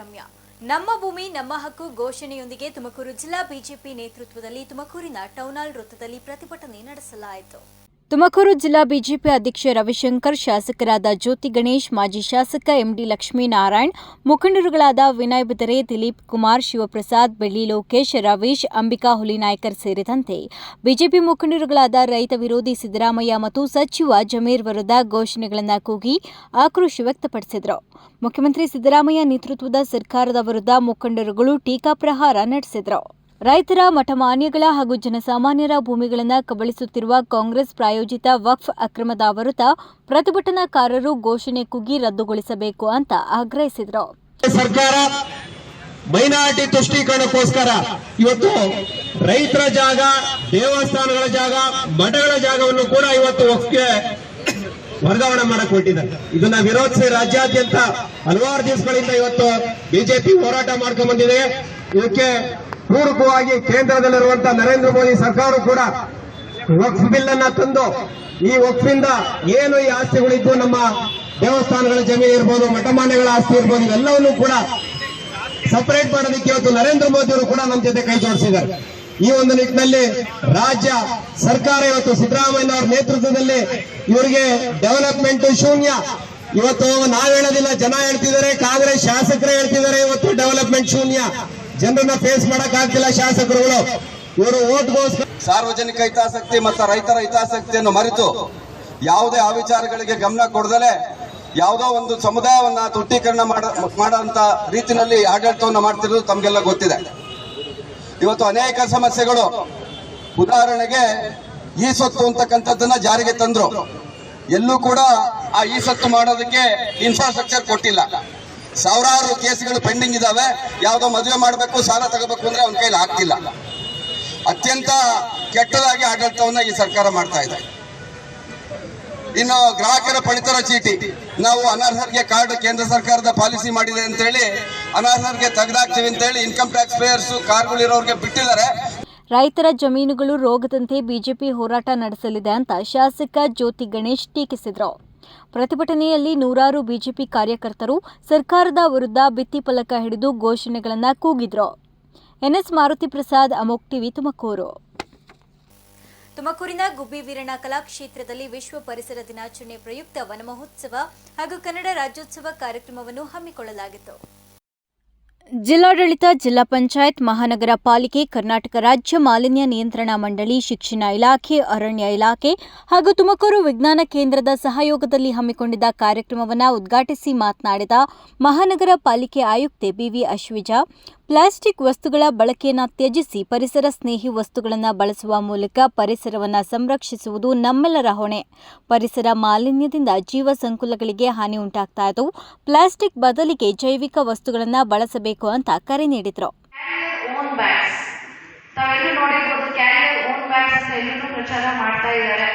ರಮ್ಯಾ ನಮ್ಮ ಭೂಮಿ, ನಮ್ಮ ಹಕ್ಕು ಘೋಷಣೆಯೊಂದಿಗೆ ತುಮಕೂರು ಜಿಲ್ಲಾ ಬಿಜೆಪಿ ನೇತೃತ್ವದಲ್ಲಿ ತುಮಕೂರಿನ ಟೌನಾಲ್ ವೃತ್ತದಲ್ಲಿ ಪ್ರತಿಭಟನೆ ನಡೆಸಲಾಯಿತು. ತುಮಕೂರು ಜಿಲ್ಲಾ ಬಿಜೆಪಿ ಅಧ್ಯಕ್ಷ ರವಿಶಂಕರ್, ಶಾಸಕರಾದ ಜ್ಯೋತಿ ಗಣೇಶ್, ಮಾಜಿ ಶಾಸಕ ಎಂಡಿ ಲಕ್ಷ್ಮೀನಾರಾಯಣ್, ಮುಖಂಡರುಗಳಾದ ವಿನಯ್ ಬಿದರೆ ದಿಲೀಪ್ ಕುಮಾರ್, ಶಿವಪ್ರಸಾದ್, ಬೆಳ್ಳಿ ಲೋಕೇಶ್, ರವೀಶ್, ಅಂಬಿಕಾ ಹುಲಿನಾಯ್ಕರ್ ಸೇರಿದಂತೆ ಬಿಜೆಪಿ ಮುಖಂಡರುಗಳಾದ ರೈತ ವಿರೋಧಿ ಸಿದ್ದರಾಮಯ್ಯ ಮತ್ತು ಸಚಿವ ಜಮೀರ್ ವಿರುದ್ಧ ಘೋಷಣೆಗಳನ್ನು ಕೂಗಿ ಆಕ್ರೋಶ ವ್ಯಕ್ತಪಡಿಸಿದರು. ಮುಖ್ಯಮಂತ್ರಿ ಸಿದ್ದರಾಮಯ್ಯ ನೇತೃತ್ವದ ಸರ್ಕಾರದ ವಿರುದ್ಧ ಮುಖಂಡರುಗಳು ಟೀಕಾಪ್ರಹಾರ ನಡೆಸಿದರು. ರೈತರ ಮಠಮಾನ್ಯಗಳ ಹಾಗೂ ಜನಸಾಮಾನ್ಯರ ಭೂಮಿಗಳನ್ನು ಕಬಳಿಸುತ್ತಿರುವ ಕಾಂಗ್ರೆಸ್ ಪ್ರಾಯೋಜಿತ ವಕ್ಫ್ ಅಕ್ರಮದ ವಿರುದ್ಧ ಪ್ರತಿಭಟನಾಕಾರರು ಘೋಷಣೆ ಕೂಗಿ ರದ್ದುಗೊಳಿಸಬೇಕು ಅಂತ ಆಗ್ರಹಿಸಿದರು. ಸರ್ಕಾರ ಮೈನಾರಿಟಿ ತುಷ್ಟೀಕರಣಕ್ಕೋಸ್ಕರ ಇವತ್ತು ರೈತರ ಜಾಗ, ದೇವಸ್ಥಾನಗಳ ಜಾಗ, ಮಠಗಳ ಜಾಗವನ್ನು ಕೂಡ ಇವತ್ತು ವಕ್ಫ್ಗೆ ವರ್ಗಾವಣೆ ಮಾಡಕ್ ಹೊರಟಿದ್ದಾರೆ. ಇದನ್ನ ವಿರೋಧಿಸಿ ರಾಜ್ಯಾದ್ಯಂತ ಹಲವಾರು ದಿವಸಗಳಿಂದ ಇವತ್ತು ಬಿಜೆಪಿ ಹೋರಾಟ ಮಾಡ್ಕೊಂಡ್ ಬಂದಿದೆ. ಇದಕ್ಕೆ ಪೂರಕವಾಗಿ ಕೇಂದ್ರದಲ್ಲಿರುವಂತಹ ನರೇಂದ್ರ ಮೋದಿ ಸರ್ಕಾರ ಕೂಡ ವಕ್ಫ್ ಬಿಲ್ ಅನ್ನ ತಂದು ಈ ವಕ್ಫಿಂದ ಏನು ಈ ಆಸ್ತಿಗಳಿದ್ದು ನಮ್ಮ ದೇವಸ್ಥಾನಗಳ ಜಮೀನು ಇರ್ಬೋದು, ಮಠಮಾನ್ಯಗಳ ಆಸ್ತಿ ಇರ್ಬೋದು, ಇವೆಲ್ಲವನ್ನೂ ಕೂಡ ಸಪರೇಟ್ ಮಾಡೋದಕ್ಕೆ ಇವತ್ತು ನರೇಂದ್ರ ಮೋದಿ ಅವರು ಕೂಡ ನಮ್ಮ ಜೊತೆ ಕೈ ಜೋಡಿಸಿದ್ದಾರೆ. ಈ ಒಂದು ನಿಟ್ಟಿನಲ್ಲಿ ರಾಜ್ಯ ಸರ್ಕಾರ ಇವತ್ತು ಸಿದ್ದರಾಮಯ್ಯ ಅವರ ನೇತೃತ್ವದಲ್ಲಿ ಇವರಿಗೆ ಡೆವಲಪ್ಮೆಂಟ್ ಶೂನ್ಯ. ಇವತ್ತು ನಾವ್ ಹೇಳೋದಿಲ್ಲ, ಜನ ಹೇಳ್ತಿದ್ದಾರೆ, ಕಾಂಗ್ರೆಸ್ ಶಾಸಕರೇ ಹೇಳ್ತಿದ್ದಾರೆ, ಇವತ್ತು ಡೆವಲಪ್ಮೆಂಟ್ ಶೂನ್ಯ. ಜನರನ್ನ ಫೇಸ್ ಮಾಡಕ್ ಆಗ್ತಿಲ್ಲ ಶಾಸಕರುಗಳು. ಇವರು ಓಟ್ಗೋಸ್ಕರ ಸಾರ್ವಜನಿಕ ಹಿತಾಸಕ್ತಿ ಮತ್ತು ರೈತರ ಹಿತಾಸಕ್ತಿಯನ್ನು ಮರೆತು ಯಾವುದೇ ಆ ಗಮನ ಕೊಡದಲೆ ಯಾವುದೋ ಒಂದು ಸಮುದಾಯವನ್ನ ತುಟ್ಟೀಕರಣ ಮಾಡ ಮಾಡುವಂತ ರೀತಿಯಲ್ಲಿ ಆಡಳಿತವನ್ನು ಮಾಡ್ತಿರೋದು ತಮಗೆಲ್ಲ ಗೊತ್ತಿದೆ. ಇವತ್ತು ಅನೇಕ ಸಮಸ್ಯೆಗಳು. ಉದಾಹರಣೆಗೆ ಈ ಸೊತ್ತು ಅಂತಕ್ಕಂಥದ್ದನ್ನ ಜಾರಿಗೆ ತಂದ್ರು. ಎಲ್ಲೂ ಕೂಡ ಆ ಈ ಸೊತ್ತು ಮಾಡೋದಕ್ಕೆ ಇನ್ಫ್ರಾಸ್ಟ್ರಕ್ಚರ್ ಕೊಟ್ಟಿಲ್ಲ. ಸಾವಿರಾರು ಕೇಸ್ಗಳು ಪೆಂಡಿಂಗ್ ಇದಾವೆ. ಯಾವುದೋ ಮದುವೆ ಮಾಡಬೇಕು, ಸಾಲ ತಗೋಬೇಕು ಅಂದ್ರೆ ಅವನ ಕೈಲಿ ಆಗ್ತಿಲ್ಲ. ಅತ್ಯಂತ ಕೆಟ್ಟದಾಗಿ ಆಡಳಿತವನ್ನ ಈ ಸರ್ಕಾರ ಮಾಡ್ತಾ ಇದೆ. ಇನ್ನು ಗ್ರಾಹಕರ ಪಡಿತರ ಚೀಟಿ. ನಾವು ಅನರ್ಹರಿಗೆ ಕಾರ್ಡ್ ಕೇಂದ್ರ ಸರ್ಕಾರದ ಪಾಲಿಸಿ ಮಾಡಿದೆ ಅಂತ ಹೇಳಿ ಅನರ್ಹರಿಗೆ ತೆಗೆದಾಕ್ತೀವಿ ಅಂತ ಹೇಳಿ ಇನ್ಕಮ್ ಟ್ಯಾಕ್ಸ್ ಪೇಯರ್ಸ್ ಕಾರ್ಗಳಿರೋರಿಗೆ ಬಿಟ್ಟಿದ್ದಾರೆ. ರೈತರ ಜಮೀನುಗಳು ರೋಗದಂತೆ ಬಿಜೆಪಿ ಹೋರಾಟ ನಡೆಸಲಿದೆ ಅಂತ ಶಾಸಕ ಜ್ಯೋತಿ ಗಣೇಶ್ ಟೀಕಿಸಿದರು. ಪ್ರತಿಭಟನೆಯಲ್ಲಿ ನೂರಾರು ಬಿಜೆಪಿ ಕಾರ್ಯಕರ್ತರು ಸರ್ಕಾರದ ವಿರುದ್ಧ ಭಿತ್ತಿಫಲಕ ಹಿಡಿದು ಘೋಷಣೆಗಳನ್ನು ಕೂಗಿದ್ರು. ಎನ್ಎಸ್ ಮಾರುತಿ ಪ್ರಸಾದ್, ಅಮೋಕ್ ಟಿವಿ, ತುಮಕೂರು. ತುಮಕೂರಿನ ಗುಬ್ಬಿ ವೀರಣ್ಣ ಕಲಾಕ್ಷೇತ್ರದಲ್ಲಿ ವಿಶ್ವ ಪರಿಸರ ದಿನಾಚರಣೆ ಪ್ರಯುಕ್ತ ವನಮಹೋತ್ಸವ ಹಾಗೂ ಕನ್ನಡ ರಾಜ್ಯೋತ್ಸವ ಕಾರ್ಯಕ್ರಮವನ್ನು ಹಮ್ಮಿಕೊಳ್ಳಲಾಗಿತ್ತು. ಜಿಲ್ಲಾಡಳಿತ, ಜಿಲ್ಲಾ ಪಂಚಾಯತ್, ಮಹಾನಗರ ಪಾಲಿಕೆ, ಕರ್ನಾಟಕ ರಾಜ್ಯ ಮಾಲಿನ್ಯ ನಿಯಂತ್ರಣ ಮಂಡಳಿ, ಶಿಕ್ಷಣ ಇಲಾಖೆ, ಅರಣ್ಯ ಇಲಾಖೆ ಹಾಗೂ ತುಮಕೂರು ವಿಜ್ಞಾನ ಕೇಂದ್ರದ ಸಹಯೋಗದಲ್ಲಿ ಹಮ್ಮಿಕೊಂಡಿದ್ದ ಕಾರ್ಯಕ್ರಮವನ್ನು ಉದ್ಘಾಟಿಸಿ ಮಾತನಾಡಿದ ಮಹಾನಗರ ಪಾಲಿಕೆ ಆಯುಕ್ತೆ ಬಿವಿ ಅಶ್ವಿಜಾ, ಪ್ಲಾಸ್ಟಿಕ್ ವಸ್ತುಗಳ ಬಳಕೆಯನ್ನು ತ್ಯಜಿಸಿ ಪರಿಸರ ಸ್ನೇಹಿ ವಸ್ತುಗಳನ್ನು ಬಳಸುವ ಮೂಲಕ ಪರಿಸರವನ್ನು ಸಂರಕ್ಷಿಸುವುದು ನಮ್ಮೆಲ್ಲರ ಹೊಣೆ. ಪರಿಸರ ಮಾಲಿನ್ಯದಿಂದ ಜೀವ ಸಂಕುಲಗಳಿಗೆ ಹಾನಿ ಉಂಟಾಗ್ತಾ ಇದ್ದವು ಪ್ಲಾಸ್ಟಿಕ್ ಬದಲಿಗೆ ಜೈವಿಕ ವಸ್ತುಗಳನ್ನು ಬಳಸಬೇಕು ಅಂತ ಕರೆ ನೀಡಿದರು. ಪ್ರಚಾರ ಮಾಡ್ತಾ ಇದ್ದಾರೆ.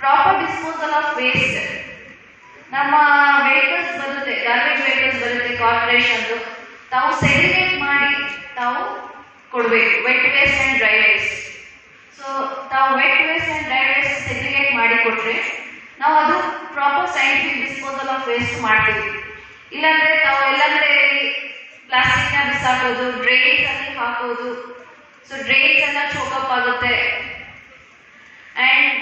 ಪ್ರಾಪರ್ ಡಿಸ್ಪೋಸಲ್ ಆಫ್ ನಮ್ಮ ಬರುತ್ತೆ ಬರುತ್ತೆ ತಾವು ಸೆಗ್ರಿಗೇಟ್ ಮಾಡಿ ತಾವು ಕೊಡಬೇಕು wet waste and dry waste so ತಾವು wet waste and dry waste ಮಾಡಿ ಕೊಟ್ರೆ, ನಾವು ಅದು proper scientific disposal of waste ಮಾಡ್ತೀವಿ. ಇಲ್ಲಾಂದ್ರೆ ತಾವು ಎಲ್ಲಂದ್ರೆ ಪ್ಲಾಸ್ಟಿಕ್ನ ಬಿಸಾಕೋದು ಡ್ರೈನ್ಸ್ ಅಲ್ಲಿ ಹಾಕೋದು ಸೊ ಡ್ರೈನ್ಸ್ ಎಲ್ಲ ಚೋಕಪ್ ಆಗುತ್ತೆ. ಅಂಡ್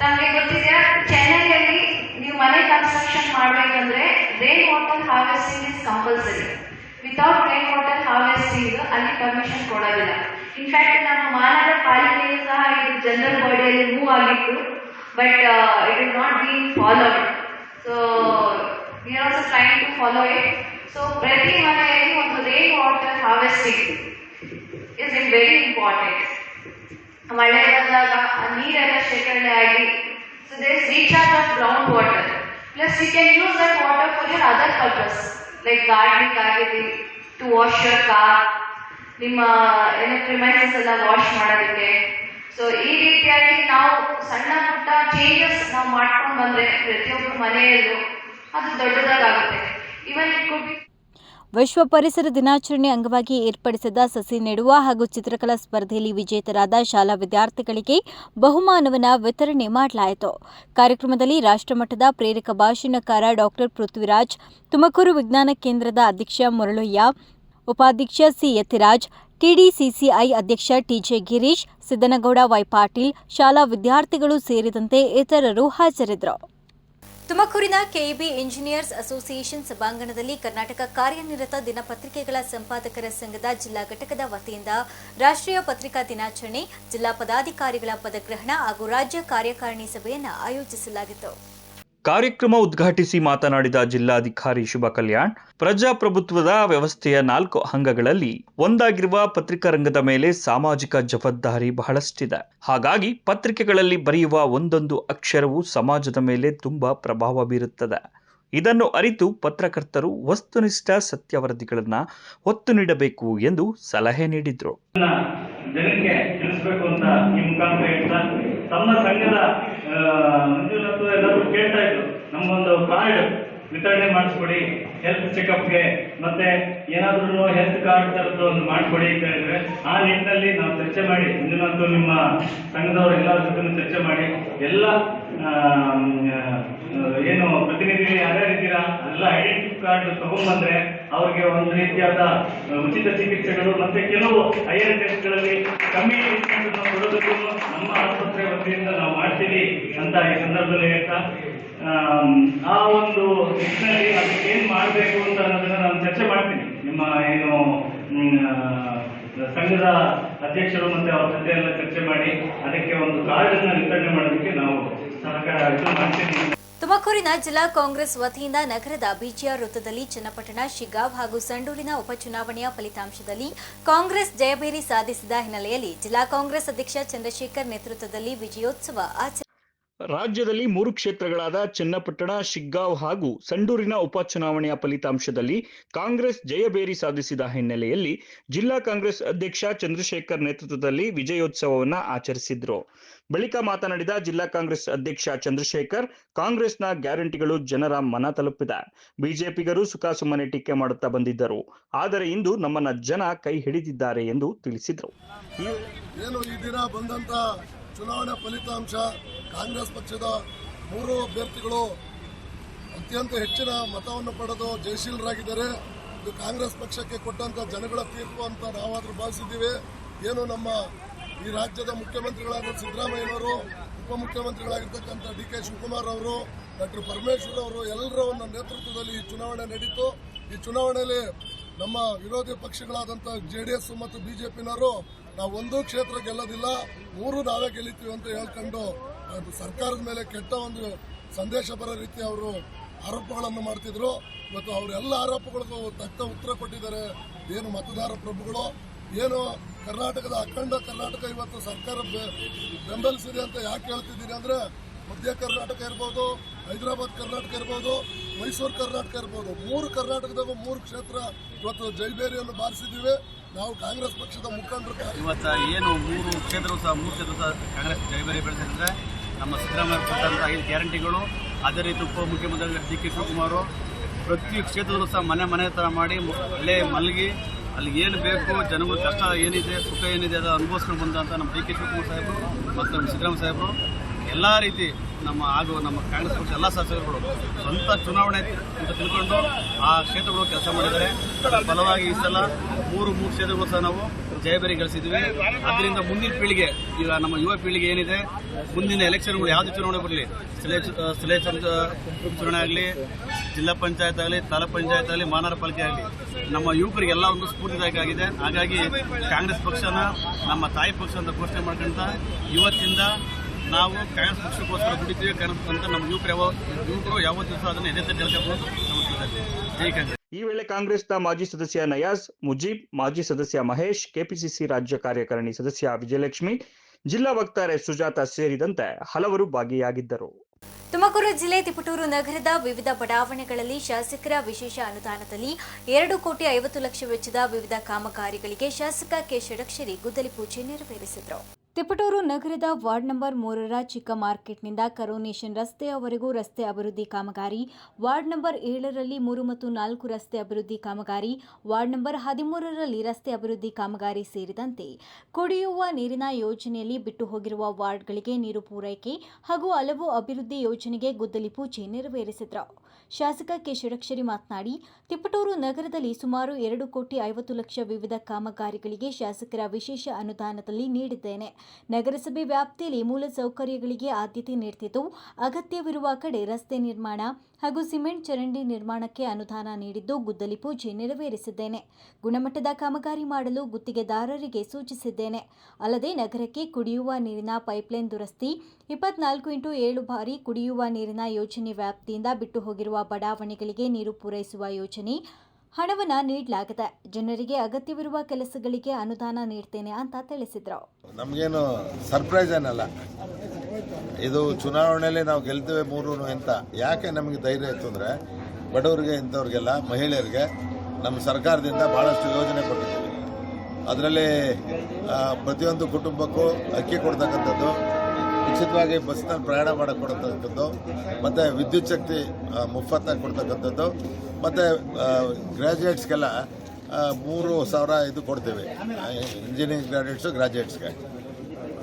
ತಮಗೆ ಗೊತ್ತಿದೆಯಾ? ಚೆನ್ನೈಯಲ್ಲಿ ನೀವು ಮನೆ ಕನ್ಸ್ಟ್ರಕ್ಷನ್ ಮಾಡ್ಬೇಕಂದ್ರೆ rain water harvesting is compulsory without rain water harvesting ಅಲ್ಲಿ ಪರ್ಮಿಷನ್ ಕೊಡೋದಿಲ್ಲ. ಇನ್ಫ್ಯಾಕ್ಟ್ ನಮ್ಮ ಮಾನವ ಪಾಲಿಕೆಯು ಸಹ ಇದು ಜನರಲ್ ಬಾಡಿಯಲ್ಲಿ ಮೂವ್ ಆಗಿತ್ತು but it is not been followed so also trying to follow it so ಪ್ರತಿ ಮನೆಯಲ್ಲಿ ಒಂದು rain water harvesting is in very important ಮಳೆ ಬಂದಾಗ ಆ ನೀರೆಲ್ಲ ಶೇಖರಣೆ ಆಗಿ so there is recharge of ground water plus you can use that water for your other purpose like gardening ಆಗಿರಲಿ ಟು ವಾಶ್ ಯುವರ್ ಕಾರ್ ನಿಮ್ಮ ಏನು ಪ್ರಿಮೈಸಸ್ ಎಲ್ಲ ವಾಶ್ ಮಾಡೋದಕ್ಕೆ. ಸೊ ಈ ರೀತಿಯಾಗಿ ನಾವು ಸಣ್ಣ ಪುಟ್ಟ ಚೇಂಜಸ್ ನಾವು ಮಾಡ್ಕೊಂಡು ಬಂದ್ರೆ ಪ್ರತಿಯೊಬ್ಬರ ಮನೆಯಲ್ಲೂ ವಿಶ್ವ ಪರಿಸರ ದಿನಾಚರಣೆ ಅಂಗವಾಗಿ ಏರ್ಪಡಿಸಿದ ಸಸಿ ನೆಡುವ ಹಾಗೂ ಚಿತ್ರಕಲಾ ಸ್ಪರ್ಧೆಯಲ್ಲಿ ವಿಜೇತರಾದ ಶಾಲಾ ವಿದ್ಯಾರ್ಥಿಗಳಿಗೆ ಬಹುಮಾನವನ್ನು ವಿತರಣೆ ಮಾಡಲಾಯಿತು. ಕಾರ್ಯಕ್ರಮದಲ್ಲಿ ರಾಷ್ಟ್ರಮಟ್ಟದ ಪ್ರೇರಕ ಭಾಷಣಕಾರ ಡಾಕ್ಟರ್ ಪೃಥ್ವಿರಾಜ್, ತುಮಕೂರು ವಿಜ್ಞಾನ ಕೇಂದ್ರದ ಅಧ್ಯಕ್ಷ ಮುರಳಯ್ಯ, ಉಪಾಧ್ಯಕ್ಷ ಸಿ ಯತಿರಾಜ್ ಟಿಡಿಸಿಸಿಐ ಅಧ್ಯಕ್ಷ T J Girish, Siddanagouda Y Patil, ಶಾಲಾ ವಿದ್ಯಾರ್ಥಿಗಳು ಸೇರಿದಂತೆ ಇತರರು ಹಾಜರಿದ್ದರು. ತುಮಕೂರಿನ ಕೆಇಬಿ ಇಂಜಿನಿಯರ್ಸ್ ಅಸೋಸಿಯೇಷನ್ ಸಭಾಂಗಣದಲ್ಲಿ ಕರ್ನಾಟಕ ಕಾರ್ಯನಿರತ ದಿನಪತ್ರಿಕೆಗಳ ಸಂಪಾದಕರ ಸಂಘದ ಜಿಲ್ಲಾ ಘಟಕದ ವತಿಯಿಂದ ರಾಷ್ಟ್ರೀಯ ಪತ್ರಿಕಾ ದಿನಾಚರಣೆ, ಜಿಲ್ಲಾ ಪದಾಧಿಕಾರಿಗಳ ಪದಗ್ರಹಣ ಹಾಗೂ ರಾಜ್ಯ ಕಾರ್ಯಕಾರಿಣಿ ಸಭೆಯನ್ನು ಆಯೋಜಿಸಲಾಗಿತ್ತು. ಕಾರ್ಯಕ್ರಮ ಉದ್ಘಾಟಿಸಿ ಮಾತನಾಡಿದ ಜಿಲ್ಲಾಧಿಕಾರಿ ಶುಭ ಕಲ್ಯಾಣ್, ಪ್ರಜಾಪ್ರಭುತ್ವದ ವ್ಯವಸ್ಥೆಯ ನಾಲ್ಕು ಅಂಗಗಳಲ್ಲಿ ಒಂದಾಗಿರುವ ಪತ್ರಿಕಾ ರಂಗದ ಮೇಲೆ ಸಾಮಾಜಿಕ ಜವಾಬ್ದಾರಿ ಬಹಳಷ್ಟಿದೆ. ಹಾಗಾಗಿ ಪತ್ರಿಕೆಗಳಲ್ಲಿ ಬರೆಯುವ ಒಂದೊಂದು ಅಕ್ಷರವು ಸಮಾಜದ ಮೇಲೆ ತುಂಬಾ ಪ್ರಭಾವ ಬೀರುತ್ತದೆ. ಇದನ್ನು ಅರಿತು ಪತ್ರಕರ್ತರು ವಸ್ತುನಿಷ್ಠ ಸತ್ಯವರದಿಗಳನ್ನು ಒತ್ತು ನೀಡಬೇಕು ಎಂದು ಸಲಹೆ ನೀಡಿದರು. ತಮ್ಮ ಸಂಘದ ಮಂಜುನಾಥ್ ಎಲ್ಲರೂ ಕೇಳ್ತಾ ಇದ್ರು ನಮ್ಗೊಂದು ಕಾರ್ಡ್ ವಿತರಣೆ ಮಾಡಿಸ್ಕೊಡಿ ಹೆಲ್ತ್ ಚೆಕಪ್ಗೆ ಮತ್ತೆ ಏನಾದ್ರೂ ಹೆಲ್ತ್ ಕಾರ್ಡ್ ತರದ್ದು ಒಂದು ಮಾಡಿಕೊಡಿ ಅಂತ ಹೇಳಿದ್ರೆ, ಆ ನಿಟ್ಟಿನಲ್ಲಿ ನಾವು ಚರ್ಚೆ ಮಾಡಿ, ಮಂಜುನಾಥ್ ನಿಮ್ಮ ಸಂಘದವರು ಎಲ್ಲರ ಜೊತೆ ಚರ್ಚೆ ಮಾಡಿ, ಎಲ್ಲ ಏನು ಪ್ರತಿನಿಧಿ ಯಾರ್ಯಾರಿದ್ದೀರಾ ಎಲ್ಲ ಐಡೆಂಟಿ ಕಾರ್ಡ್ ತಗೊಂಡ್ಬಂದ್ರೆ ಅವ್ರಿಗೆ ಒಂದು ರೀತಿಯಾದ ಉಚಿತ ಚಿಕಿತ್ಸೆಗಳು ಮತ್ತೆ ಕೆಲವು ಹೈಯರ್ ಟೆಸ್ಟ್ಗಳಲ್ಲಿ ಕಮ್ಮಿ ಕೊಡೋದಕ್ಕೂ ನಮ್ಮ ಆಸ್ಪತ್ರೆ ವತಿಯಿಂದ ನಾವು ಮಾಡ್ತೀವಿ ಅಂತ ಈ ಸಂದರ್ಭದಲ್ಲಿ ಹೇಳ್ತಾ ಆ ಒಂದು ನಿಟ್ಟಿನಲ್ಲಿ ಅದಕ್ಕೆ ಏನ್ ಮಾಡಬೇಕು ಅಂತ ಅನ್ನೋದನ್ನ ನಾನು ಚರ್ಚೆ ಮಾಡ್ತೀನಿ. ನಿಮ್ಮ ಏನು ಸಂಘದ ಅಧ್ಯಕ್ಷರು ಮತ್ತೆ ಅವ್ರ ಜೊತೆ ಎಲ್ಲ ಚರ್ಚೆ ಮಾಡಿ ಅದಕ್ಕೆ ಒಂದು ಕಾರ್ಡ್ ಅನ್ನ ವಿತರಣೆ ಮಾಡೋದಕ್ಕೆ ನಾವು ಸಹಕಾರ ಮಾಡ್ತೀವಿ. ತುಮಕೂರಿನ ಜಿಲ್ಲಾ ಕಾಂಗ್ರೆಸ್ ವತಿಯಿಂದ ನಗರದ ಬಿಜಿಆರ್ ವೃತ್ತದಲ್ಲಿ ಚನ್ನಪಟ್ಟಣ, ಶಿಗ್ಗಾವ್ ಹಾಗೂ ಸಂಡೂರಿನ ಉಪಚುನಾವಣೆಯ ಫಲಿತಾಂಶದಲ್ಲಿ ಕಾಂಗ್ರೆಸ್ ಜಯಭೇರಿ ಸಾಧಿಸಿದ ಹಿನ್ನೆಲೆಯಲ್ಲಿ ಜಿಲ್ಲಾ ಕಾಂಗ್ರೆಸ್ ಅಧ್ಯಕ್ಷ ಚಂದ್ರಶೇಖರ್ ನೇತೃತ್ವದಲ್ಲಿ ವಿಜಯೋತ್ಸವ ಆಚರಣೆ ರಾಜ್ಯದಲ್ಲಿ ಮೂರು ಕ್ಷೇತ್ರಗಳಾದ ಚನ್ನಪಟ್ಟಣ, ಶಿಗ್ಗಾಂವ್ ಹಾಗೂ ಸಂಡೂರಿನ ಉಪಚುನಾವಣೆಯ ಫಲಿತಾಂಶದಲ್ಲಿ ಕಾಂಗ್ರೆಸ್ ಜಯಬೇರಿ ಸಾಧಿಸಿದ ಹಿನ್ನೆಲೆಯಲ್ಲಿ ಜಿಲ್ಲಾ ಕಾಂಗ್ರೆಸ್ ಅಧ್ಯಕ್ಷ ಚಂದ್ರಶೇಖರ್ ನೇತೃತ್ವದಲ್ಲಿ ವಿಜಯೋತ್ಸವವನ್ನು ಆಚರಿಸಿದ್ರು. ಬಳಿಕ ಮಾತನಾಡಿದ ಜಿಲ್ಲಾ ಕಾಂಗ್ರೆಸ್ ಅಧ್ಯಕ್ಷ ಚಂದ್ರಶೇಖರ್, ಕಾಂಗ್ರೆಸ್ನ ಗ್ಯಾರಂಟಿಗಳು ಜನರ ಮನ ತಲುಪಿದೆ. ಬಿಜೆಪಿಗರು ಸುಖಾಸುಮ್ಮನೆ ಟೀಕೆ ಮಾಡುತ್ತಾ ಬಂದಿದ್ದರು. ಆದರೆ ಇಂದು ನಮ್ಮನ್ನ ಜನ ಕೈ ಹಿಡಿದಿದ್ದಾರೆ ಎಂದು ತಿಳಿಸಿದರು. ಚುನಾವಣೆ ಫಲಿತಾಂಶ? ಕಾಂಗ್ರೆಸ್ ಪಕ್ಷದ ಮೂರು ಅಭ್ಯರ್ಥಿಗಳು ಅತ್ಯಂತ ಹೆಚ್ಚಿನ ಮತವನ್ನು ಪಡೆದು ಜಯಶೀಲರಾಗಿದ್ದಾರೆ. ಇದು ಕಾಂಗ್ರೆಸ್ ಪಕ್ಷಕ್ಕೆ ಕೊಟ್ಟಂತ ಜನಗಳ ತೀರ್ಪು ಅಂತ ನಾವಾದರೂ ಭಾವಿಸಿದ್ದೀವಿ. ಏನು ನಮ್ಮ ಈ ರಾಜ್ಯದ ಮುಖ್ಯಮಂತ್ರಿಗಳಾದ ಸಿದ್ದರಾಮಯ್ಯನವರು, ಉಪಮುಖ್ಯಮಂತ್ರಿಗಳಾಗಿರ್ತಕ್ಕಂಥ ಡಿ ಕೆ ಶಿವಕುಮಾರ್ ಅವರು, ಡಾಕ್ಟರ್ ಪರಮೇಶ್ವರ್ ಅವರು ಎಲ್ಲರ ಒಂದು ನೇತೃತ್ವದಲ್ಲಿ ಈ ಚುನಾವಣೆ ನಡೀತು. ಈ ಚುನಾವಣೆಯಲ್ಲಿ ನಮ್ಮ ವಿರೋಧಿ ಪಕ್ಷಗಳಾದಂಥ ಜೆ ಡಿ ಎಸ್ ಮತ್ತು ಬಿಜೆಪಿನವರು ನಾವು ಒಂದೂ ಕ್ಷೇತ್ರ ಗೆಲ್ಲೋದಿಲ್ಲ, ಮೂರು ನಾವೇ ಗೆಲ್ಲುತ್ತೀವಿ ಅಂತ ಹೇಳ್ಕೊಂಡು ಸರ್ಕಾರದ ಮೇಲೆ ಕೆಟ್ಟ ಒಂದು ಸಂದೇಶ ಬರೋ ರೀತಿ ಅವರು ಆರೋಪಗಳನ್ನು ಮಾಡ್ತಿದ್ರು. ಇವತ್ತು ಅವರೆಲ್ಲ ಆರೋಪಗಳಿಗೂ ತಕ್ಕ ಉತ್ತರ ಕೊಟ್ಟಿದ್ದಾರೆ. ಏನು ಮತದಾರ ಪ್ರಭುಗಳು, ಏನು ಕರ್ನಾಟಕದ ಅಖಂಡ ಕರ್ನಾಟಕ ಇವತ್ತು ಸರ್ಕಾರ ಬೆಂಬಲಿಸಿದೆ ಅಂತ ಯಾಕೆ ಹೇಳ್ತಿದ್ದೀರಿ ಅಂದ್ರೆ, ಮಧ್ಯ ಕರ್ನಾಟಕ ಇರ್ಬೋದು, ಹೈದರಾಬಾದ್ ಕರ್ನಾಟಕ ಇರ್ಬೋದು, ಮೈಸೂರು ಕರ್ನಾಟಕ ಇರ್ಬೋದು, ಮೂರು ಕರ್ನಾಟಕದಾಗ ಮೂರು ಕ್ಷೇತ್ರ ಇವತ್ತು ಜೈಬೇರಿಯನ್ನು ಬಾರಿಸಿದ್ದೀವಿ. ನಾವು ಕಾಂಗ್ರೆಸ್ ಪಕ್ಷದ ಮುಖಂಡರು ಇವತ್ತು ಏನು ಮೂರು ಕ್ಷೇತ್ರ ಸಹ, ಮೂರು ಕ್ಷೇತ್ರ ಸಹ ಕಾಂಗ್ರೆಸ್ ಜೈಬೇರಿ ಬೆಳೆಸಿದ್ರೆ ನಮ್ಮ ಸಿದ್ದರಾಮಯ್ಯ ಕೊಟ್ಟಂಥ ಐದು ಗ್ಯಾರಂಟಿಗಳು. ಅದೇ ರೀತಿ ಉಪಮುಖ್ಯಮಂತ್ರಿ ಡಿ ಕೆ ಶಿವಕುಮಾರ್. ಪ್ರತಿ ಕ್ಷೇತ್ರದಲ್ಲೂ ಸಹ ಮನೆ ಮನೆ ಥರ ಮಾಡಿ ಅಲ್ಲೇ ಮಲಗಿ, ಅಲ್ಲಿ ಏನು ಬೇಕು, ಜನಗಳ ಕಷ್ಟ ಏನಿದೆ, ಸುಖ ಏನಿದೆ ಅದು ಅನುಭವಿಸ್ಕೊಂಡು ಬಂದಂಥ ನಮ್ಮ ಡಿ ಕೆ ಶಿವಕುಮಾರ್ ಸಾಹೇಬರು ಮತ್ತು ನಮ್ಮ ಸಿದ್ದರಾಮಯ್ಯ ಸಾಹೇಬರು. ಎಲ್ಲ ರೀತಿ ನಮ್ಮ ಹಾಗೂ ನಮ್ಮ ಕಾಂಗ್ರೆಸ್ ಪಕ್ಷ ಎಲ್ಲ ಶಾಸಕರುಗಳು ಸ್ವಂತ ಚುನಾವಣೆ ಅಂತ ತಿಳ್ಕೊಂಡು ಆ ಕ್ಷೇತ್ರಗಳು ಕೆಲಸ ಮಾಡಿದ್ದಾರೆ. ಬಲವಾಗಿ ಈ ಸಲ ಮೂರು ಮೂರು ಕ್ಷೇತ್ರಗಳು ಸಹ ನಾವು ಜಯಬೇರಿ ಗಳಿಸಿದ್ವಿ ಅದರಿಂದ ಮುಂದಿನ ಪೀಳಿಗೆ, ಈಗ ನಮ್ಮ ಯುವ ಪೀಳಿಗೆ ಏನಿದೆ, ಮುಂದಿನ ಎಲೆಕ್ಷನ್ಗಳು ಯಾವುದೇ ಚುನಾವಣೆ ಬರಲಿ, ಸ್ಥಳೀಯ ಸ್ಥಳೀಯ ಚುನಾವಣೆ ಆಗಲಿ, ಜಿಲ್ಲಾ ಪಂಚಾಯತ್ ಆಗಲಿ, ತಾಲೂಕ್ ಪಂಚಾಯತ್ ಆಗಲಿ ಮಹಾನಗರ ಪಾಲಿಕೆ ಆಗಲಿ, ನಮ್ಮ ಯುವಕರಿಗೆಲ್ಲ ಒಂದು ಸ್ಫೂರ್ತಿದಾಯಕ ಆಗಿದೆ. ಹಾಗಾಗಿ ಕಾಂಗ್ರೆಸ್ ಪಕ್ಷನ, ನಮ್ಮ ತಾಯಿ ಪಕ್ಷ ಅಂತ ಘೋಷಣೆ ಮಾಡ್ಕೊಂತ, ಇವತ್ತಿಂದ ನಾವು ಕಾಂಗ್ರೆಸ್ ಪಕ್ಷಕ್ಕೋಸ್ಕರ ದುಡಿತೀವಿ ಕಾಂಗ್ರೆಸ್ ಅಂತ ನಮ್ಮ ಯುವಕರು ಯಾವ ಯುವಕರು ಯಾವ ದಿವಸ ಅದನ್ನು ಎದೆ ಜೈ ಈ ವೇಳೆ ಕಾಂಗ್ರೆಸ್ನ ಮಾಜಿ ಸದಸ್ಯ ನಯಾಜ್ ಮುಜೀಬ್ ಮಾಜಿ ಸದಸ್ಯ ಮಹೇಶ್ ಕೆಪಿಸಿಸಿ ರಾಜ್ಯ ಕಾರ್ಯಕಾರಿಣಿ ಸದಸ್ಯ ವಿಜಯಲಕ್ಷ್ಮಿ ಜಿಲ್ಲಾ ವಕ್ತಾರೆ ಸುಜಾತ ಸೇರಿದಂತೆ ಹಲವರು ಭಾಗಿಯಾಗಿದ್ದರು. ತುಮಕೂರು ಜಿಲ್ಲೆ ತಿಪಟೂರು ನಗರದ ವಿವಿಧ ಬಡಾವಣೆಗಳಲ್ಲಿ ಶಾಸಕರ ವಿಶೇಷ ಅನುದಾನದಲ್ಲಿ ಎರಡು ಕೋಟಿ ಐವತ್ತು ಲಕ್ಷ ವೆಚ್ಚದ ವಿವಿಧ ಕಾಮಗಾರಿಗಳಿಗೆ ಶಾಸಕ ಕೆ. ಷಡಕ್ಷರಿ ಗುದ್ದಲಿ ಪೂಜೆ ನೆರವೇರಿಸಿದರು. ತಿಪಟೂರು ನಗರದ ವಾರ್ಡ್ ನಂಬರ್ ಮೂರರ ಚಿಕ್ಕ ಮಾರ್ಕೆಟ್ನಿಂದ ಕರೋನೇಷನ್ ರಸ್ತೆಯವರೆಗೂ ರಸ್ತೆ ಅಭಿವೃದ್ಧಿ ಕಾಮಗಾರಿ. ವಾರ್ಡ್ ನಂಬರ್ ಏಳರಲ್ಲಿ ಮೂರು ಮತ್ತು ನಾಲ್ಕು ರಸ್ತೆ ಅಭಿವೃದ್ಧಿ ಕಾಮಗಾರಿ. ವಾರ್ಡ್ ನಂಬರ್ ಹದಿಮೂರರಲ್ಲಿ ರಸ್ತೆ ಅಭಿವೃದ್ಧಿ ಕಾಮಗಾರಿ ಸೇರಿದಂತೆ ಕುಡಿಯುವ ನೀರಿನ ಯೋಜನೆಯಲ್ಲಿ ಬಿಟ್ಟು ಹೋಗಿರುವ ವಾರ್ಡ್ಗಳಿಗೆ ನೀರು ಪೂರೈಕೆ ಹಾಗೂ ಹಲವು ಅಭಿವೃದ್ಧಿ ಯೋಜನೆಗೆ ಗುದ್ದಲಿ ಪೂಜೆ ನೆರವೇರಿಸಿದರು. ಶಾಸಕ ಕೆ ಷಡಕ್ಷರಿ ಮಾತನಾಡಿ ತಿಪಟೂರು ನಗರದಲ್ಲಿ ಸುಮಾರು ಎರಡು ಕೋಟಿ ಐವತ್ತು ಲಕ್ಷ ವಿವಿಧ ಕಾಮಗಾರಿಗಳಿಗೆ ಶಾಸಕರ ವಿಶೇಷ ಅನುದಾನದಲ್ಲಿ ನೀಡಿದ್ದೇನೆ. ನಗರಸಭೆ ವ್ಯಾಪ್ತಿಯಲ್ಲಿ ಮೂಲ ಸೌಕರ್ಯಗಳಿಗೆ ಆದ್ಯತೆ ನೀಡುತ್ತಿದ್ದು ಅಗತ್ಯವಿರುವ ಕಡೆ ರಸ್ತೆ ನಿರ್ಮಾಣ ಹಾಗೂ ಸಿಮೆಂಟ್ ಚರಂಡಿ ನಿರ್ಮಾಣಕ್ಕೆ ಅನುದಾನ ನೀಡಿದ್ದು ಗುದ್ದಲಿ ಪೂಜೆ ನೆರವೇರಿಸಿದ್ದೇನೆ. ಗುಣಮಟ್ಟದ ಕಾಮಗಾರಿ ಮಾಡಲು ಗುತ್ತಿಗೆದಾರರಿಗೆ ಸೂಚಿಸಿದ್ದೇನೆ. ಅಲ್ಲದೆ ನಗರಕ್ಕೆ ಕುಡಿಯುವ ನೀರಿನ ಪೈಪ್ಲೈನ್ ದುರಸ್ತಿ ಇಪ್ಪತ್ನಾಲ್ಕು ಇಂಟು ಏಳು ಬಾರಿ ಕುಡಿಯುವ ನೀರಿನ ಯೋಜನೆ ವ್ಯಾಪ್ತಿಯಿಂದ ಬಿಟ್ಟು ಹೋಗಿರುವ ಬಡಾವಣೆಗಳಿಗೆ ನೀರು ಪೂರೈಸುವ ಯೋಜನೆ ಹಣವನ್ನು ನೀಡಲಾಗಿದೆ ಜನರಿಗೆ ಅಗತ್ಯವಿರುವ ಕೆಲಸಗಳಿಗೆ ಅನುದಾನ ನೀಡ್ತೇನೆ ಅಂತ ತಿಳಿಸಿದ್ರು. ನಮಗೇನು ಸರ್ಪ್ರೈಸ್ ಏನಲ್ಲ. ಇದು ಚುನಾವಣೆಯಲ್ಲಿ ನಾವು ಗೆಲ್ತೇವೆ ಮೂರು ಅಂತ ಯಾಕೆ ನಮಗೆ ಧೈರ್ಯ ಇತ್ತು ಅಂದರೆ ಬಡವರಿಗೆ ಇಂಥವ್ರಿಗೆಲ್ಲ, ಮಹಿಳೆಯರಿಗೆ ನಮ್ಮ ಸರ್ಕಾರದಿಂದ ಭಾಳಷ್ಟು ಯೋಜನೆ ಕೊಟ್ಟಿದ್ದೀವಿ. ಅದರಲ್ಲಿ ಪ್ರತಿಯೊಂದು ಕುಟುಂಬಕ್ಕೂ ಅಕ್ಕಿ ಕೊಡ್ತಕ್ಕಂಥದ್ದು ಉಚಿತವಾಗಿ ಬಸ್ನಲ್ಲಿ ಪ್ರಯಾಣ ಮಾಡಕ್ಕೆ ಕೊಡ್ತಕ್ಕಂಥದ್ದು ಮತ್ತು ವಿದ್ಯುತ್ ಶಕ್ತಿ ಮುಫತ್ತಾಗಿ ಕೊಡ್ತಕ್ಕಂಥದ್ದು, ಮತ್ತು ಗ್ರ್ಯಾಜುಯೇಟ್ಸ್ಗೆಲ್ಲ ಮೂರು ಸಾವಿರ ಇದು ಕೊಡ್ತೀವಿ. ಇಂಜಿನಿಯರಿಂಗ್ ಗ್ರಾಜುಯೇಟ್ಸು ಗ್ರಾಜುಯೇಟ್ಸ್ಗೆ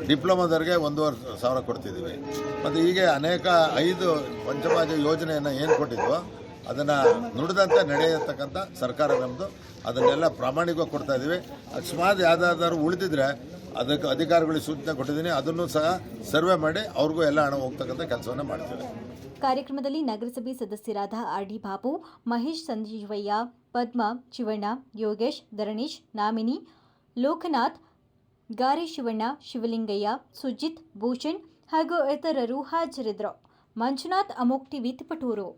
ಡಿಪ್ಲೊಮಾದವ್ರಿಗೆ ಒಂದೂವರೆ ಸಾವಿರ ಕೊಡ್ತಿದ್ದೀವಿ. ಮತ್ತು ಹೀಗೆ ಅನೇಕ ಐದು ಪಂಚಮಾಜ ಯೋಜನೆಯನ್ನು ಏನು ಕೊಟ್ಟಿದ್ವೋ, ಅದನ್ನು ನುಡಿದಂತೆ ನಡೆಯತಕ್ಕಂಥ ಸರ್ಕಾರ ನಮ್ಮದು ಅದನ್ನೆಲ್ಲ ಪ್ರಾಮಾಣಿಕವಾಗಿ ಕೊಡ್ತಾ ಇದ್ದೀವಿ ಅಕಸ್ಮಾತ್ ಯಾವುದಾದ್ರು ಉಳಿದಿದ್ರೆ ಅದಕ್ಕೆ ಅಧಿಕಾರಿಗಳಿಗೆ ಸೂಚನೆ ಕೊಟ್ಟಿದ್ದೀನಿ, ಅದನ್ನು ಸಹ ಸರ್ವೆ ಮಾಡಿ ಅವ್ರಿಗೂ ಎಲ್ಲ ಹಣ ಹೋಗ್ತಕ್ಕಂಥ ಕೆಲಸವನ್ನು ಮಾಡ್ತೇವೆ. ಕಾರ್ಯಕ್ರಮದಲ್ಲಿ ನಗರಸಭೆ ಸದಸ್ಯರಾದ R D Babu, Mahesh Sanjeevaiah, Padma, Shivanna, Yogesh, Dharanish, nominee, Lokanath, ಗಾರೆ ಶಿವಣ್ಣ, ಶಿವಲಿಂಗಯ್ಯ, ಸುಜಿತ್, ಭೂಷಣ್ ಹಾಗೂ ಇತರರು ಹಾಜರಿದ್ದರು. ಮಂಜುನಾಥ್ ಅಮೋಕ್ with Tiptur.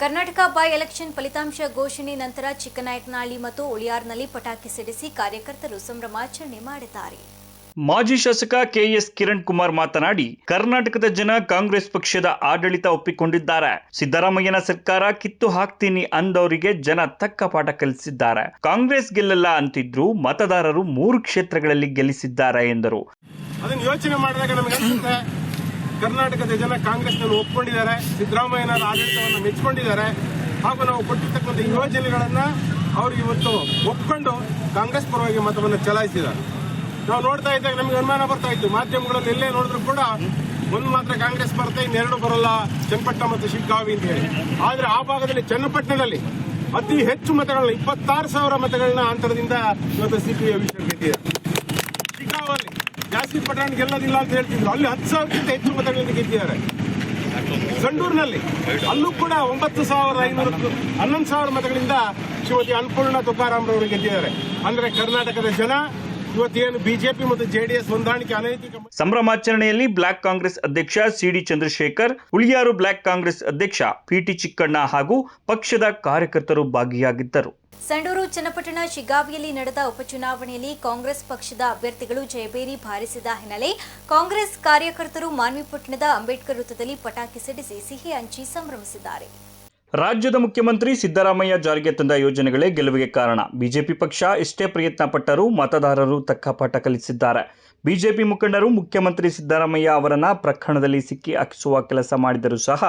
Karnataka by election ಫಲಿತಾಂಶ ಘೋಷಣೆ ನಂತರ ಚಿಕ್ಕನಾಯಕನಹಳ್ಳಿ ಮತ್ತು ಉಳಿಯಾರ್ನಲ್ಲಿ ಪಟಾಕಿ ಸಿಡಿಸಿ ಕಾರ್ಯಕರ್ತರು ಸಂಭ್ರಮಾಚರಣೆ ಮಾಡಿದ್ದಾರೆ. ಮಾಜಿ ಶಾಸಕ ಕೆಎಸ್ ಕಿರಣ್ ಕುಮಾರ್ ಮಾತನಾಡಿ ಕರ್ನಾಟಕದ ಜನ ಕಾಂಗ್ರೆಸ್ ಪಕ್ಷದ ಆಡಳಿತ ಒಪ್ಪಿಕೊಂಡಿದ್ದಾರೆ. ಸಿದ್ದರಾಮಯ್ಯನ ಸರ್ಕಾರ ಕಿತ್ತು ಹಾಕ್ತೀನಿ ಅಂದವರಿಗೆ ಜನ ತಕ್ಕ ಪಾಠ ಕಲಿಸಿದ್ದಾರೆ. ಕಾಂಗ್ರೆಸ್ ಗೆಲ್ಲಲ್ಲ ಅಂತಿದ್ರು ಮತದಾರರು ಮೂರು ಕ್ಷೇತ್ರಗಳಲ್ಲಿ ಗೆಲ್ಲಿಸಿದ್ದಾರೆ ಎಂದರು. ಕರ್ನಾಟಕದ ಜನ ಕಾಂಗ್ರೆಸ್ನಲ್ಲಿ ಒಪ್ಕೊಂಡಿದ್ದಾರೆ, ಸಿದ್ದರಾಮಯ್ಯನವರ ಆಡಳಿತವನ್ನು ಮೆಚ್ಚಿಕೊಂಡಿದ್ದಾರೆ, ಹಾಗೂ ನಾವು ಕೊಟ್ಟಿರ್ತಕ್ಕಂಥ ಯೋಜನೆಗಳನ್ನ ಅವರು ಇವತ್ತು ಒಪ್ಕೊಂಡು ಕಾಂಗ್ರೆಸ್ ಪರವಾಗಿ ಮತವನ್ನು ಚಲಾಯಿಸಿದ್ದಾರೆ. ನಾವು ನೋಡ್ತಾ ಇದ್ದಾಗ ನಮಗೆ ಅನುಮಾನ ಬರ್ತಾ ಇತ್ತು. ಮಾಧ್ಯಮಗಳಲ್ಲಿ ಎಲ್ಲೇ ನೋಡಿದ್ರು ಕೂಡ ಒಂದು ಮಾತ್ರ ಕಾಂಗ್ರೆಸ್ ಬರುತ್ತೆ ಇನ್ನೆರಡು ಬರಲ್ಲ, ಚನ್ನಪಟ್ಟಣ ಮತ್ತು ಶಿಗ್ಗಾವಿ ಅಂತ ಹೇಳಿ. ಆದ್ರೆ ಆ ಭಾಗದಲ್ಲಿ ಚನ್ನಪಟ್ಟಣದಲ್ಲಿ ಅತಿ ಹೆಚ್ಚು ಮತಗಳನ್ನ, ಇಪ್ಪತ್ತಾರು ಸಾವಿರ ಮತಗಳನ್ನ ಅಂತರದಿಂದ ಇವತ್ತು ಸಿ ಪಿ ಅಭಿಷೇಕ್ ಗೆದ್ದಿದ್ದಾರೆ ಶಿಗ್ಗಾವಲ್ಲಿ ಜಾಸ್ತಿ ಪಟ್ಟಣ ಗೆಲ್ಲೋದಿಲ್ಲ ಅಂತ ಹೇಳ್ತಿದ್ರು. ಅಲ್ಲಿ ಹತ್ತು ಸಾವಿರಕ್ಕಿಂತ ಹೆಚ್ಚು ಮತಗಳನ್ನು ಗೆದ್ದಿದ್ದಾರೆ. ಸಂಡೂರಿನಲ್ಲಿ ಅಲ್ಲೂ ಕೂಡ ಒಂಬತ್ತು ಸಾವಿರದ ಐನೂರು ಹನ್ನೊಂದು ಸಾವಿರ ಮತಗಳಿಂದ ಶ್ರೀಮತಿ ಅನ್ನಪೂರ್ಣ ತುಕಾರಾಮ್ರವರು ಗೆದ್ದಿದ್ದಾರೆ. ಅಂದ್ರೆ ಕರ್ನಾಟಕದ ಜನ ಇವತ್ತೇನು ಬಿಜೆಪಿ ಮತ್ತು ಜೆಡಿಎಸ್ ಹೊಂದಾಣಿಕೆ ಅನೈತಿಕ ಸಂಭ್ರಮಾಚರಣೆಯಲ್ಲಿ ಬ್ಲಾಕ್ ಕಾಂಗ್ರೆಸ್ ಅಧ್ಯಕ್ಷ C D Chandrashekar Huliyar block Congress ಅಧ್ಯಕ್ಷ ಪಿಟಿ ಚಿಕ್ಕಣ್ಣ ಹಾಗೂ ಪಕ್ಷದ ಕಾರ್ಯಕರ್ತರು ಭಾಗಿಯಾಗಿದ್ದರು. ಸಂಡೂರು ಚನ್ನಪಟ್ಟಣ ಶಿಗ್ಗಾವಿಯಲ್ಲಿ ನಡೆದ ಉಪಚುನಾವಣೆಯಲ್ಲಿ ಕಾಂಗ್ರೆಸ್ ಪಕ್ಷದ ಅಭ್ಯರ್ಥಿಗಳು ಜಯಬೇರಿ ಬಾರಿಸಿದ ಹಿನ್ನೆಲೆ ಕಾಂಗ್ರೆಸ್ ಕಾರ್ಯಕರ್ತರು ಮಾನ್ವಿಪಟ್ಟಣದ ಅಂಬೇಡ್ಕರ್ ವೃತ್ತದಲ್ಲಿ ಪಟಾಕಿ ಸಿಡಿಸಿ ಸಿಹಿ ಹಂಚಿ ಸಂಭ್ರಮಿಸಿದ್ದಾರೆ. ರಾಜ್ಯದ ಮುಖ್ಯಮಂತ್ರಿ ಸಿದ್ದರಾಮಯ್ಯ ಜಾರಿಗೆ ತಂದ ಯೋಜನೆಗಳೇ ಗೆಲುವಿಗೆ ಕಾರಣ. ಬಿಜೆಪಿ ಪಕ್ಷ ಎಷ್ಟೇ ಪ್ರಯತ್ನ ಪಟ್ಟರೂ ಮತದಾರರು ತಕ್ಕ ಪಾಠ ಕಲಿಸಿದ್ದಾರೆ. ಬಿಜೆಪಿ ಮುಖಂಡರು ಮುಖ್ಯಮಂತ್ರಿ ಸಿದ್ದರಾಮಯ್ಯ ಅವರನ್ನ ಪ್ರಕರಣದಲ್ಲಿ ಸಿಕ್ಕಿ ಹಾಕಿಸುವ ಕೆಲಸ ಮಾಡಿದರೂ ಸಹ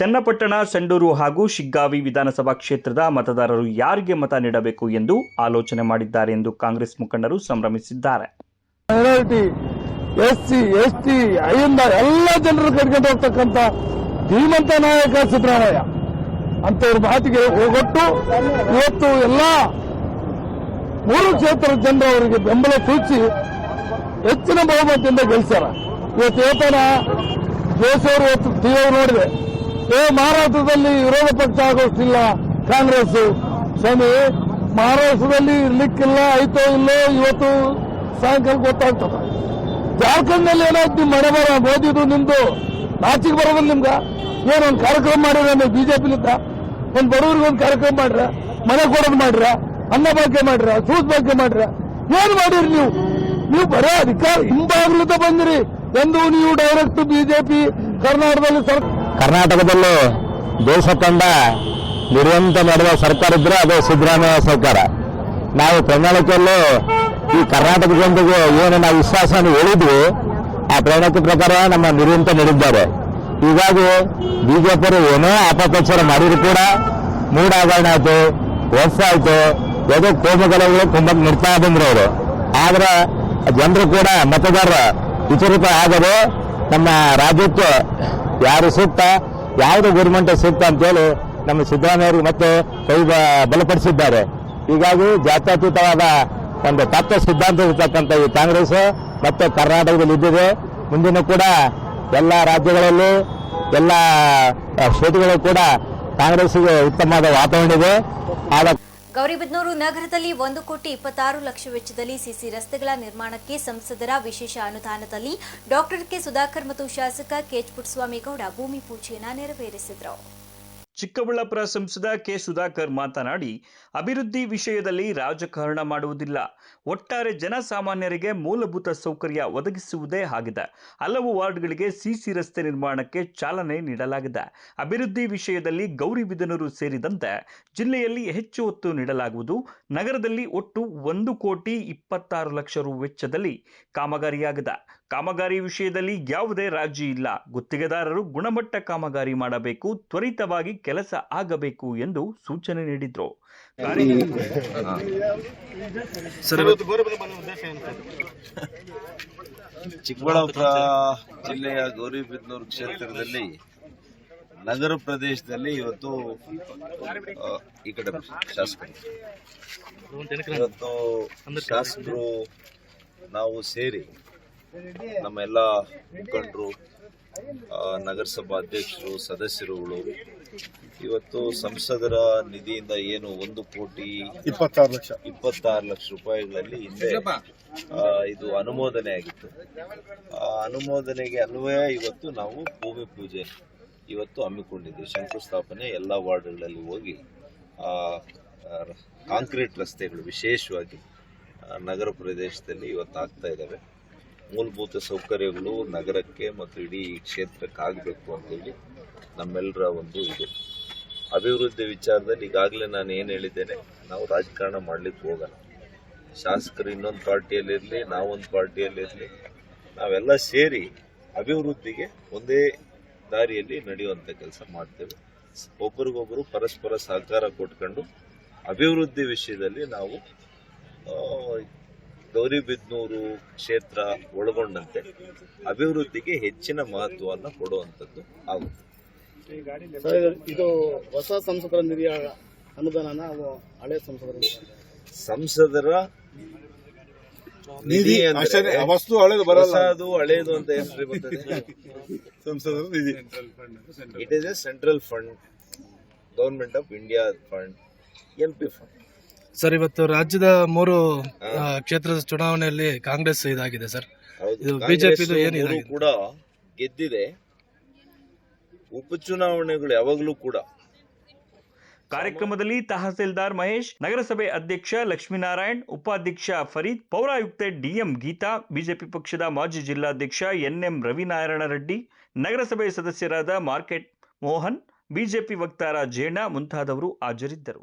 ಚನ್ನಪಟ್ಟಣ, ಸಂಡೂರು ಹಾಗೂ ಶಿಗ್ಗಾವಿ ವಿಧಾನಸಭಾ ಕ್ಷೇತ್ರದ ಮತದಾರರು ಯಾರಿಗೆ ಮತ ನೀಡಬೇಕು ಎಂದು ಆಲೋಚನೆ ಮಾಡಿದ್ದಾರೆ ಎಂದು ಕಾಂಗ್ರೆಸ್ ಮುಖಂಡರು ಸಂಭ್ರಮಿಸಿದ್ದಾರೆ. ಎಲ್ಲ ಜನರು ಧೀಮಂತ ನಾಯಕ ಸಿದ್ದರಾಮಯ್ಯ. ಅಂತವ್ರ ಮಾತಿಗೆ ಹೋಗೊಟ್ಟು ಇವತ್ತು ಎಲ್ಲ ಮೂರು ಕ್ಷೇತ್ರದ ಜನರು ಅವರಿಗೆ ಬೆಂಬಲ ಸೂಚಿಸಿ ಹೆಚ್ಚಿನ ಬಹುಮತದಿಂದ ಗೆಲ್ಸಾರ ಇವತ್ತು ಏತನ ದೇಶವರು ಇವತ್ತು ತೀವ್ರ ನೋಡಿದೆ ಏ ಮಹಾರಾಷ್ಟ್ರದಲ್ಲಿ ವಿರೋಧ ಪಕ್ಷ ಆಗೋಷ್ಟಿಲ್ಲ ಕಾಂಗ್ರೆಸ್. ಸ್ವಾಮಿ, ಮಹಾರಾಷ್ಟ್ರದಲ್ಲಿ ಇರ್ಲಿಕ್ಕಿಲ್ಲ ಐತೋ ಇಲ್ಲೋ ಇವತ್ತು ಸಾಯಂಕಾಲ ಗೊತ್ತಾಗ್ತದ. ಜಾರ್ಖಂಡ್ನಲ್ಲಿ ಏನಾಯ್ತು? ನಿಮ್ ಮನೆ ಬರ, ಮೋದಿದು ನಿಮ್ದು ನಾಚಿಗೆ ಬರೋದಿಲ್ಲ ನಿಮ್ಗ? ಏನೊಂದು ಕಾರ್ಯಕ್ರಮ ಮಾಡಿದ್ರೆ ಬಿಜೆಪಿ ಬಿಜೆಪಿಲಿದ್ದ ಒಂದ್ ಬಡವ್ರಿಗೆ ಕಾರ್ಯಕ್ರಮ ಮಾಡ್ರ, ಮನೆ ಕೊಡೋದು ಮಾಡ್ರ, ಅನ್ನ ಬಳಕೆ ಮಾಡ್ರ ಸೂಸ್ ಬಳಕೆ ಮಾಡ್ರ, ಏನ್ ಮಾಡಿರಿ ನೀವು? ನೀವು ಬರೋ ಅಧಿಕಾರ ಹಿಂಬಾಗ್ಲಿಂದ ಬಂದಿರಿ. ಎಂದು ನೀವು ಡೈರೆಕ್ಟ್ ಬಿಜೆಪಿ ಕರ್ನಾಟಕದಲ್ಲಿ ಸರ್ ಕರ್ನಾಟಕದಲ್ಲೂ ದೇಶ ಕಂಡ ನಿರ್ವಂತ ನಡೆದ ಸರ್ಕಾರ ಇದ್ರೆ ಅದು ಸಿದ್ದರಾಮಯ್ಯ ಸರ್ಕಾರ. ನಾವು ಪ್ರಣಾಳಿಕೆಯಲ್ಲೂ ಈ ಕರ್ನಾಟಕ ಜನತೆಗೆ ಏನು ನಾವು ವಿಶ್ವಾಸವನ್ನು ಹೇಳಿದ್ವಿ ಆ ಪ್ರಣಾಳಿಕೆ ಪ್ರಕಾರ ನಮ್ಮ ನಿರ್ವಂತ ನಡೆದಿದ್ದಾರೆ. ಹೀಗಾಗಿ ಬಿಜೆಪಿಯವರು ಏನೋ ಅಪಪ್ರಚಾರ ಮಾಡಿದ್ರು ಕೂಡ ಮೂಡಾಗರಣ ಆಯ್ತು, ವರ್ಷ ಆಯ್ತು, ಯಾವುದೋ ಕೋಮಗಲಗಳು ತುಂಬ ನಿರ್ತಾ ಬಂದ್ರು ಅವರು. ಆದ್ರೆ ಜನರು ಕೂಡ ಮತದಾರರ ವಿಚಲಿತ ಆಗದೆ ನಮ್ಮ ರಾಜ್ಯಕ್ಕೆ ಯಾರು ಸೂಕ್ತ, ಯಾವುದು ಗೌರ್ಮೆಂಟ್ ಸೂಕ್ತ ಅಂತೇಳಿ ನಮ್ಮ ಸಿದ್ದರಾಮಯ್ಯರಿಗೆ ಮತ್ತೆ ಕೈ ಬಲಪಡಿಸಿದ್ದಾರೆ. ಹೀಗಾಗಿ ಜಾತ್ಯತೀತವಾದ ಒಂದು ತತ್ವ ಸಿದ್ಧಾಂತ ಇರ್ತಕ್ಕಂಥ ಈ ಕಾಂಗ್ರೆಸ್ ಮತ್ತೆ ಕರ್ನಾಟಕದಲ್ಲಿ ಇದ್ದಿದೆ. ಮುಂದಿನ ಕೂಡ ಎಲ್ಲ ರಾಜ್ಯಗಳಲ್ಲೂ ಎಲ್ಲ ಸ್ಟೇಟ್ಗಳು ಕೂಡ ಕಾಂಗ್ರೆಸ್ಗೆ ಉತ್ತಮವಾದ ವಾತಾವರಣ ಇದೆ. ಗೌರಿಬಿದನೂರು ನಗರದಲ್ಲಿ ಒಂದು ಕೋಟಿ ಇಪ್ಪತ್ತಾರು ಲಕ್ಷ ವೆಚ್ಚದಲ್ಲಿ ಸಿಸಿ ರಸ್ತೆಗಳ ನಿರ್ಮಾಣಕ್ಕೆ ಸಂಸದರ ವಿಶೇಷ ಅನುದಾನದಲ್ಲಿ ಡಾಕ್ಟರ್ ಕೆ ಸುಧಾಕರ್ ಮತ್ತು ಶಾಸಕ ಕೆಎಚ್ ಪುಟ್ಟಸ್ವಾಮಿಗೌಡ ಭೂಮಿ ಪೂಜೆಯನ್ನು ನೆರವೇರಿಸಿದರು. ಚಿಕ್ಕಬಳ್ಳಾಪುರ ಸಂಸದ ಕೆ ಸುಧಾಕರ್ ಮಾತನಾಡಿ ಅಭಿವೃದ್ಧಿ ವಿಷಯದಲ್ಲಿ ರಾಜಕಾರಣ ಮಾಡುವುದಿಲ್ಲ. ಒಟ್ಟಾರೆ ಜನಸಾಮಾನ್ಯರಿಗೆ ಮೂಲಭೂತ ಸೌಕರ್ಯ ಒದಗಿಸುವುದೇ ಆಗಿದೆ. ಹಲವು ವಾರ್ಡ್ಗಳಿಗೆ ಸಿಸಿ ರಸ್ತೆ ನಿರ್ಮಾಣಕ್ಕೆ ಚಾಲನೆ ನೀಡಲಾಗಿದೆ. ಅಭಿವೃದ್ಧಿ ವಿಷಯದಲ್ಲಿ ಗೌರಿಬಿದನೂರು ಸೇರಿದಂತೆ ಜಿಲ್ಲೆಯಲ್ಲಿ ಹೆಚ್ಚು ಒತ್ತು ನೀಡಲಾಗುವುದು. ನಗರದಲ್ಲಿ ಒಟ್ಟು ಒಂದು ಕೋಟಿ ಇಪ್ಪತ್ತಾರು ಲಕ್ಷ ರು ವೆಚ್ಚದಲ್ಲಿ ಕಾಮಗಾರಿಯಾಗಿದೆ. ಕಾಮಗಾರಿ ವಿಷಯದಲ್ಲಿ ಯಾವುದೇ ರಾಜಿ ಇಲ್ಲ. ಗುತ್ತಿಗೆದಾರರು ಗುಣಮಟ್ಟ ಕಾಮಗಾರಿ ಮಾಡಬೇಕು, ತ್ವರಿತವಾಗಿ ಕೆಲಸ ಆಗಬೇಕು ಎಂದು ಸೂಚನೆ ನೀಡಿದ್ರು. ಚಿಕ್ಕಬಳ್ಳಾಪುರ ಜಿಲ್ಲೆಯ ಗೌರಿಬಿದನೂರು ಕ್ಷೇತ್ರದಲ್ಲಿ ನಗರ ಪ್ರದೇಶದಲ್ಲಿ ಇವತ್ತು ಈ ಕಡೆ ಶಾಸಕರು. ಇವತ್ತು ಶಾಸಕರು ನಾವು ಸೇರಿ ನಮ್ಮೆಲ್ಲ ಮುಖಂಡರು ನಗರಸಭಾ ಅಧ್ಯಕ್ಷರು ಸದಸ್ಯರುಗಳು ಇವತ್ತು ಸಂಸದರ ನಿಧಿಯಿಂದ ಏನು ಒಂದು ಕೋಟಿ ಇಪ್ಪತ್ತಾರು ಲಕ್ಷ. ಇಪ್ಪತ್ತಾರು ಲಕ್ಷ ರೂಪಾಯಿಗಳಲ್ಲಿ ಹಿಂದೆ ಇದು ಅನುಮೋದನೆ ಆಗಿತ್ತು. ಆ ಅನುಮೋದನೆಗೆ ಅನ್ವಯ ಇವತ್ತು ನಾವು ಭೂಮಿ ಪೂಜೆ ಇವತ್ತು ಹಮ್ಮಿಕೊಂಡಿದ್ದೀವಿ ಶಂಕುಸ್ಥಾಪನೆ ಎಲ್ಲ ವಾರ್ಡ್ಗಳಲ್ಲಿ ಹೋಗಿ ಆ, ಆ, ಕಾಂಕ್ರೀಟ್ ರಸ್ತೆಗಳು ವಿಶೇಷವಾಗಿ ನಗರ ಪ್ರದೇಶದಲ್ಲಿ ಇವತ್ತು ಆಗ್ತಾ ಇದ್ದಾವೆ. ಮೂಲಭೂತ ಸೌಕರ್ಯಗಳು ನಗರಕ್ಕೆ ಮತ್ತು ಇಡೀ ಕ್ಷೇತ್ರಕ್ಕೆ ಆಗಬೇಕು ಅಂತೇಳಿ ನಮ್ಮೆಲ್ಲರ ಒಂದು ಇದು. ಅಭಿವೃದ್ಧಿ ವಿಚಾರದಲ್ಲಿ ಈಗಾಗಲೇ ನಾನು ಏನು ಹೇಳಿದ್ದೇನೆ, ನಾವು ರಾಜಕಾರಣ ಮಾಡಲಿಕ್ಕೆ ಹೋಗಲ್ಲ. ಶಾಸಕರು ಇನ್ನೊಂದು ಪಾರ್ಟಿಯಲ್ಲಿರಲಿ ನಾವೊಂದು ಪಾರ್ಟಿಯಲ್ಲಿರಲಿ ನಾವೆಲ್ಲ ಸೇರಿ ಅಭಿವೃದ್ಧಿಗೆ ಒಂದೇ ದಾರಿಯಲ್ಲಿ ನಡೆಯುವಂಥ ಕೆಲಸ ಮಾಡ್ತೇವೆ. ಒಬ್ಬರಿಗೊಬ್ಬರು ಪರಸ್ಪರ ಸಹಕಾರ ಕೊಟ್ಕೊಂಡು ಅಭಿವೃದ್ಧಿ ವಿಷಯದಲ್ಲಿ ನಾವು ಗೌರಿಬಿದನೂರು ಕ್ಷೇತ್ರ ಒಳಗೊಂಡಂತೆ ಅಭಿವೃದ್ಧಿಗೆ ಹೆಚ್ಚಿನ ಮಹತ್ವವನ್ನು ಕೊಡುವಂಥದ್ದು ಆಗುತ್ತೆ. ಇದು ಹೊಸ ಸಂಸದರ ನಿಧಿಯ ಅನುದಾನ ನಾವು ಹಳೆ ಸಂಸದರ ಸಂಸದರ ನಿಧಿ ವಸ್ತು ಹಳೆದು ಬರಲ್ಲ. ಹಳೆಯದು ಹಳೇದು ಅಂತ ಹೆಸರು ಬರ್ತದೆ? ಸಂಸದರ ನಿಧಿ. It is a central fund government of India fund M P fund sir ಇವತ್ತು ರಾಜ್ಯದ ಮೂರು ಕ್ಷೇತ್ರದ ಚುನಾವಣೆಯಲ್ಲಿ ಕಾಂಗ್ರೆಸ್ ಇದಾಗಿದೆ ಸರ್. ಇದು ಬಿಜೆಪಿ? ಕೂಡ ಗೆದ್ದಿದೆ. ಉಪಚುನಾವಣೆಗಳು ಯಾವಾಗಲೂ ಕೂಡ. ಕಾರ್ಯಕ್ರಮದಲ್ಲಿ ತಹಸೀಲ್ದಾರ್ ಮಹೇಶ್ ನಗರಸಭೆ ಅಧ್ಯಕ್ಷ ಲಕ್ಷ್ಮೀನಾರಾಯಣ್ ಉಪಾಧ್ಯಕ್ಷ ಫರೀದ್ ಪೌರಾಯುಕ್ತೆ ಡಿಎಂ ಗೀತಾ ಬಿಜೆಪಿ ಪಕ್ಷದ ಮಾಜಿ ಜಿಲ್ಲಾಧ್ಯಕ್ಷ ಎನ್ಎಂ ರವಿನಾರಾಯಣ ರೆಡ್ಡಿ ನಗರಸಭೆ ಸದಸ್ಯರಾದ ಮಾರ್ಕೆಟ್ ಮೋಹನ್ ಬಿಜೆಪಿ ವಕ್ತಾರ ಜೇಣ ಮುಂತಾದವರು ಹಾಜರಿದ್ದರು.